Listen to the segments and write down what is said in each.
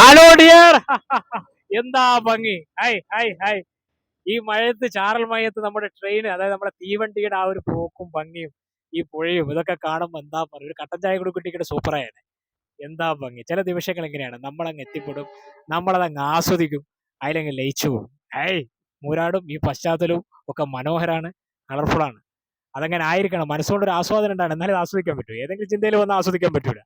Hello dear എന്താ ഭംഗി? Hi hi hi. ഈ മഴയത്ത് ചാറൽ മഴയത്ത് നമ്മുടെ ട്രെയിൻ അതായത് നമ്മുടെ തീവണ്ടിയുടെ ആ ഒരു പോക്കും ഭംഗിയും ഈ പുഴയും ഇതൊക്കെ കാണുമ്പോൾ എന്താ പറയുക? ഒരു കട്ടൻ ചായ കൂടി കിട്ടിയിട്ട് സൂപ്പറായാണ് എന്താ ഭംഗി? ചില നിമിഷങ്ങൾ എങ്ങനെയാണ്? നമ്മളങ്ങ് എത്തിപ്പെടും നമ്മളതങ്ങ് ആസ്വദിക്കും അതിലങ്ങ് ലയിച്ചു പോകും. ഏയ് മൂരാടും ഈ പശ്ചാത്തലവും ഒക്കെ മനോഹരാണ് കളർഫുൾ ആണ്. അതങ്ങനെ ആയിരിക്കണം? മനസ്സുകൊണ്ട് ഒരു ആസ്വാദനം ഉണ്ടാണ് എന്നാലും ആസ്വദിക്കാൻ പറ്റൂ. ഏതെങ്കിലും ചിന്തയിൽ വന്ന് ആസ്വദിക്കാൻ പറ്റൂല.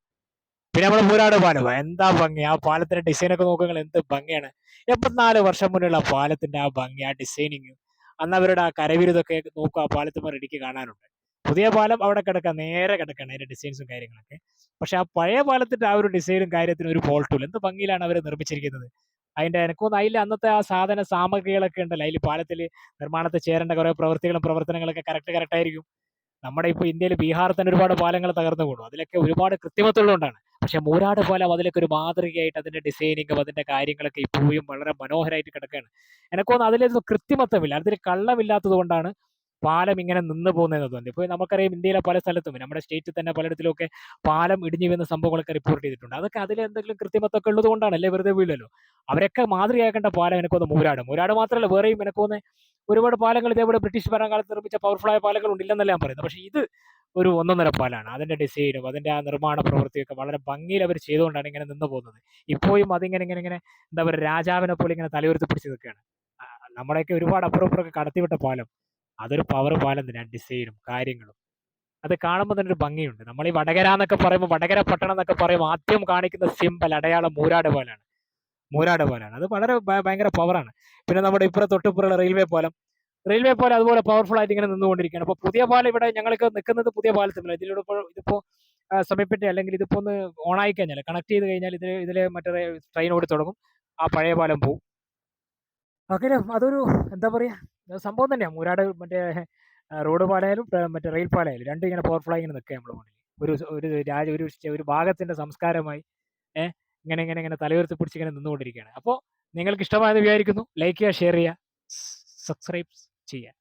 പിന്നെ നമ്മുടെ മൂരാട് പാലം എന്താ ഭംഗി? ആ പാലത്തിന്റെ ഡിസൈൻ ഒക്കെ നോക്കുമ്പോൾ എന്ത് ഭംഗിയാണ്. എൺപത്തിനാല് വർഷം മുന്നുള്ള പാലത്തിന്റെ ആ ഭംഗി ആ ഡിസൈനിങ് അന്ന് അവരുടെ ആ കരവിരുതൊക്കെ നോക്കുക ആ പാലത്തുമ്പോൾ ഇടയ്ക്ക് കാണാനുണ്ട്. പുതിയ പാലം അവിടെ കിടക്കാം നേരെ കിടക്കണം അതിന്റെ ഡിസൈൻസും കാര്യങ്ങളൊക്കെ. പക്ഷെ ആ പഴയ പാലത്തിന്റെ ആ ഒരു ഡിസൈനും കാര്യത്തിനും ഒരു ഫോൾട്ടും എന്ത് ഭംഗിയിലാണ് അവർ നിർമ്മിച്ചിരിക്കുന്നത്? അതിന്റെ എനിക്കൊന്ന് അതിൽ അന്നത്തെ ആ സാധന സാമഗ്രികളൊക്കെ ഉണ്ടല്ലോ. അതിൽ പാലത്തിൽ നിർമ്മാണത്തിൽ ചേരേണ്ട കുറെ പ്രവൃത്തികളും പ്രവർത്തനങ്ങളൊക്കെ കറക്റ്റ് കറക്റ്റ് ആയിരിക്കും. നമ്മുടെ ഇപ്പോൾ ഇന്ത്യയിൽ ബീഹാർ തന്നെ ഒരുപാട് പാലങ്ങൾ തകർന്നു കൂടും അതിലൊക്കെ ഒരുപാട് കൃത്രിമത്വങ്ങളുണ്ടാണ് പക്ഷെ മൂരാട് പോലെ അതിലൊക്കെ ഒരു മാതൃകയായിട്ട് അതിന്റെ ഡിസൈനിങ്ങും അതിന്റെ കാര്യങ്ങളൊക്കെ ഇപ്പോഴും വളരെ മനോഹരമായിട്ട് കിടക്കുകയാണ്. എനിക്കൊന്നും അതിലൊന്നും കൃത്രിമത്വമില്ല. അതിൽ കള്ളമില്ലാത്തത് കൊണ്ടാണ് പാലം ഇങ്ങനെ നിന്ന് പോകുന്നതെന്ന് തോന്നി ഇപ്പോൾ നമുക്കറിയാം ഇന്ത്യയിലെ പല സ്ഥലത്തും നമ്മുടെ സ്റ്റേറ്റിൽ തന്നെ പലയിടത്തിലൊക്കെ പാലം ഇടിഞ്ഞു വീഴുന്ന സംഭവങ്ങളൊക്കെ റിപ്പോർട്ട് ചെയ്തിട്ടുണ്ട്. അതൊക്കെ അതിൽ എന്തെങ്കിലും കൃത്രിമത്വമൊക്കെ ഉള്ളത് കൊണ്ടാണ് അല്ലേ? വെറുതെ വീഴല്ലോ. അവരൊക്കെ മാതൃകയാക്കേണ്ട പാലം എനിക്കൊന്ന് മൂരാട്. മൂരാട് മാത്രമല്ല വേറെയും എനിക്കൊന്ന് ഒരുപാട് പാലങ്ങൾ ഇതേപോലെ ബ്രിട്ടീഷ് ഭരണകാലത്ത് നിർമ്മിച്ച പവർഫുൾ ആയ പാലങ്ങൾ ഉണ്ടില്ലെന്നല്ല ഞാൻ പറയുന്നത്. പക്ഷേ ഇത് ഒരു ഒന്നൊന്നര പാലാണ്. അതിന്റെ ഡിസൈനും അതിന്റെ ആ നിർമ്മാണ പ്രവൃത്തിയൊക്കെ വളരെ ഭംഗിയിൽ അവർ ചെയ്തുകൊണ്ടാണ് ഇങ്ങനെ നിന്ന് പോകുന്നത്. ഇപ്പോഴും അതിങ്ങനെ ഇങ്ങനെ ഇങ്ങനെ എന്താ പറയുക രാജാവിനെ പോലെ ഇങ്ങനെ തലയുയർത്തി പിടിച്ച് നിൽക്കുകയാണ്. നമ്മളെയൊക്കെ ഒരുപാട് അപ്പുറം ഇപ്പുറമൊക്കെ കടത്തിവിട്ട പാലം. അതൊരു പവർ പാലം തന്നെയാണ് ഡിസൈനും കാര്യങ്ങളും. അത് കാണുമ്പോൾ തന്നെ ഒരു ഭംഗിയുണ്ട്. നമ്മൾ ഈ വടകര എന്നൊക്കെ പറയുമ്പോൾ വടകര പട്ടണം എന്നൊക്കെ പറയുമ്പോൾ ആദ്യം കാണിക്കുന്ന സിമ്പൽ അടയാളം മൂരാട് പോലാണ്. മൂരാട് പോലാണ്. അത് വളരെ ഭയങ്കര പവറാണ് പിന്നെ നമ്മുടെ ഇപ്പുറത്തെ തൊട്ടിപ്പുറമുള്ള റെയിൽവേ പാലം. റെയിൽവേ പാലം അതുപോലെ പവർഫുൾ ആയിട്ട് ഇങ്ങനെ നിന്നുകൊണ്ടിരിക്കുകയാണ്. അപ്പോൾ പുതിയ പാലം ഇവിടെ ഞങ്ങൾക്ക് നിൽക്കുന്നത് പുതിയ പാലത്തില്ല ഇതിലൂടെ ഇപ്പോൾ ഇതിപ്പോൾ സമയപ്പെട്ടി അല്ലെങ്കിൽ ഇതിപ്പോൾ ഒന്ന് ആയി കഴിഞ്ഞാൽ കണക്ട് ചെയ്ത് കഴിഞ്ഞാൽ ഇതിൽ ഇതിൽ മറ്റേ ട്രെയിൻ ഓടി തുടങ്ങും. ആ പഴയ പാലം പോവും. അങ്ങനെ അതൊരു എന്താ പറയുക സംഭവം തന്നെയാണ് മൂരാട് മറ്റേ റോഡ് പാലായാലും മറ്റേ റെയിൽ പാലായാലും രണ്ടും ഇങ്ങനെ പവർഫുൾ ആയി ഇങ്ങനെ നിൽക്കുക നമ്മുടെ മുന്നിൽ ഒരു ഒരു രാജ ഒരു ഒരു ഭാഗത്തിന്റെ സംസ്കാരമായി ഏഹ് ഇങ്ങനെ ഇങ്ങനെ ഇങ്ങനെ തലയുയർത്തി പിടിച്ച് ഇങ്ങനെ നിന്നുകൊണ്ടിരിക്കുകയാണ്. അപ്പോൾ നിങ്ങൾക്ക് ഇഷ്ടമായത് വിചാരിക്കുന്നു. ലൈക്ക് ചെയ്യുക ഷെയർ ചെയ്യുക. സബ്സ്ക്രൈബ് ചെയ്യുക